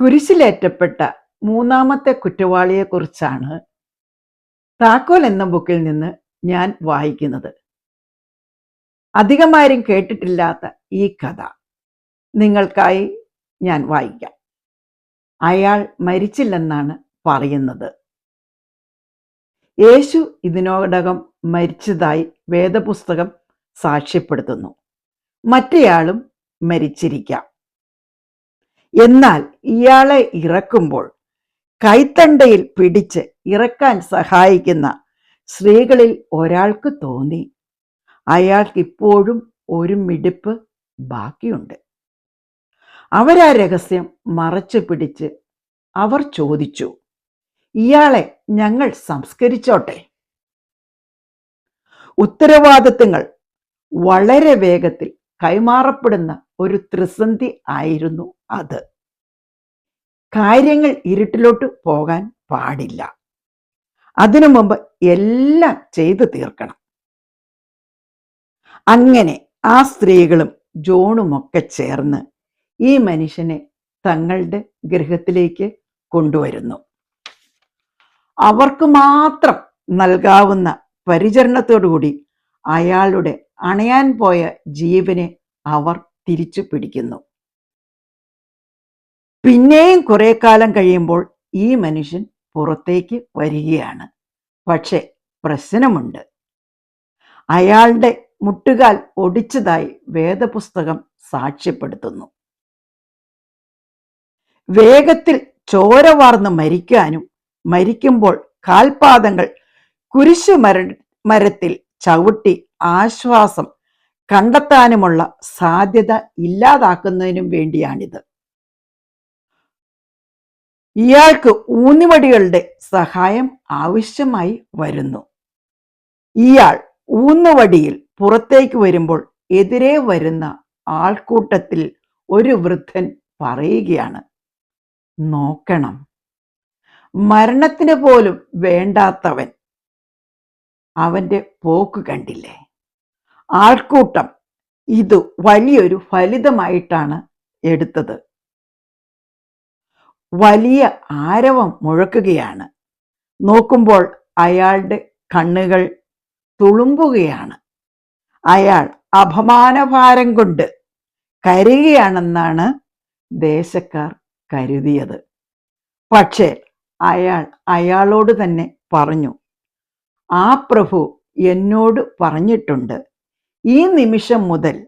കുരിശിലേറ്റപ്പെട്ട മൂന്നാമത്തെ കുറ്റവാളിയെക്കുറിച്ചാണ് താക്കോൽ എന്ന ബുക്കിൽ നിന്ന് ഞാൻ വായിക്കുന്നത്. അധികമാരും കേട്ടിട്ടില്ലാത്ത ഈ കഥ നിങ്ങൾക്കായി ഞാൻ വായിക്കാം. അയാൾ മരിച്ചില്ലെന്നാണ് പറയുന്നത്. യേശു ഇതിനോടകം മരിച്ചതായി വേദപുസ്തകം സാക്ഷ്യപ്പെടുത്തുന്നു. മറ്റേയാളും മരിച്ചിരിക്കാം. എന്നാൽ ഇയാളെ ഇറക്കുമ്പോൾ കൈത്തണ്ടയിൽ പിടിച്ച് ഇറക്കാൻ സഹായിക്കുന്ന സ്ത്രീകളിൽ ഒരാൾക്ക് തോന്നി. അയാൾക്കിപ്പോഴും ഒരു മിടിപ്പ് ബാക്കിയുണ്ട്. അവരാ രഹസ്യം മറച്ചു പിടിച്ച് അവർ ചോദിച്ചു ഇയാളെ ഞങ്ങൾ സംസ്കരിച്ചോട്ടെ? ഉത്തരവാദിത്തങ്ങൾ വളരെ വേഗത്തിൽ കൈമാറപ്പെടുന്ന ഒരു ത്രിസന്ധി ആയിരുന്നു അത്. കാര്യങ്ങൾ ഇരുട്ടിലോട്ട് പോകാൻ പാടില്ല. അതിനു മുമ്പ് എല്ലാം ചെയ്തു തീർക്കണം. അങ്ങനെ ആ സ്ത്രീകളും ജോണുമൊക്കെ ചേർന്ന് ഈ മനുഷ്യനെ തങ്ങളുടെ ഗൃഹത്തിലേക്ക് കൊണ്ടുവരുന്നു. അവർക്ക് മാത്രം നൽകാവുന്ന പരിചരണത്തോടുകൂടി അയാളുടെ അണയാൻ പോയ ജീവനെ അവർ തിരിച്ചു പിടിക്കുന്നു. പിന്നെയും കുറെ കാലം കഴിയുമ്പോൾ ഈ മനുഷ്യൻ പുറത്തേക്ക് വരികയാണ്. പക്ഷേ പ്രശ്നമുണ്ട്. അയാളുടെ മുട്ടുകാൽ ഒടിച്ചതായി വേദപുസ്തകം സാക്ഷ്യപ്പെടുത്തുന്നു. വേഗത്തിൽ ചോര വാർന്ന് മരിക്കാനും മരിക്കുമ്പോൾ കാൽപാദങ്ങൾ കുരിശു മര മരത്തിൽ ചവിട്ടി ആശ്വാസം കണ്ടെത്താനുമുള്ള സാധ്യത ഇല്ലാതാക്കുന്നതിനും വേണ്ടിയാണിത്. ഇയാൾക്ക് ഊന്നുവടികളുടെ സഹായം ആവശ്യമായി വരുന്നു. ഇയാൾ ഊന്നുവടിയിൽ പുറത്തേക്ക് വരുമ്പോൾ എതിരെ വരുന്ന ആൾക്കൂട്ടത്തിൽ ഒരു വൃദ്ധൻ പറയുകയാണ് നോക്കണം. മരണത്തിന് പോലും വേണ്ടാത്തവൻ അവന്റെ പോക്ക് കണ്ടില്ലേ? ആൾക്കൂട്ടം. ഇത് വലിയൊരു ഫലിതമായിട്ടാണ് എടുത്തത്. വലിയ ആരവം മുഴക്കുകയാണ്. നോക്കുമ്പോൾ അയാളുടെ കണ്ണുകൾ തുളുമ്പുകയാണ്. അയാൾ അപമാനഭാരം കൊണ്ട് കരുകയാണെന്നാണ് ദേശക്കാർ കരുതിയത്. പക്ഷേ അയാൾ അയാളോട് തന്നെ പറഞ്ഞു ആ പ്രഭു എന്നോട് പറഞ്ഞിട്ടുണ്ട്. ഈ നിമിഷം മുതൽ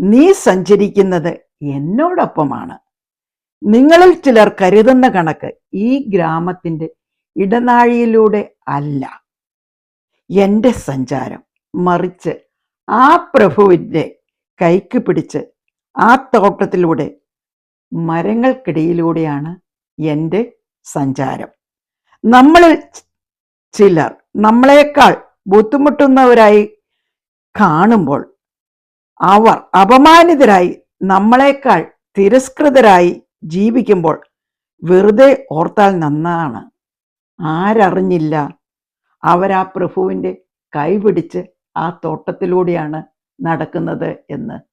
നീ സഞ്ചരിക്കുന്നത് എന്നോടൊപ്പമാണ്. നിങ്ങളിൽ ചിലർ കരുതുന്ന കണക്ക് ഈ ഗ്രാമത്തിന്റെ ഇടനാഴിയിലൂടെ അല്ല. എന്റെ സഞ്ചാരം മറിച്ച് ആ പ്രഭുവിന്റെ കൈക്ക് പിടിച്ച് ആ തോട്ടത്തിലൂടെ മരങ്ങൾക്കിടയിലൂടെയാണ് എന്റെ സഞ്ചാരം. നമ്മളിൽ ചിലർ നമ്മളെക്കാൾ ബുദ്ധിമുട്ടുന്നവരായി കാണുമ്പോൾ അവർ അപമാനിതരായി നമ്മളെക്കാൾ തിരസ്കൃതരായി ജീവിക്കുമ്പോൾ വെറുതെ ഓർത്താൽ നന്നാണ്. ആരറിഞ്ഞില്ല. അവരാ പ്രഭുവിന്റെ കൈപിടിച്ച് ആ തോട്ടത്തിലൂടെയാണ് നടക്കുന്നത് എന്ന്.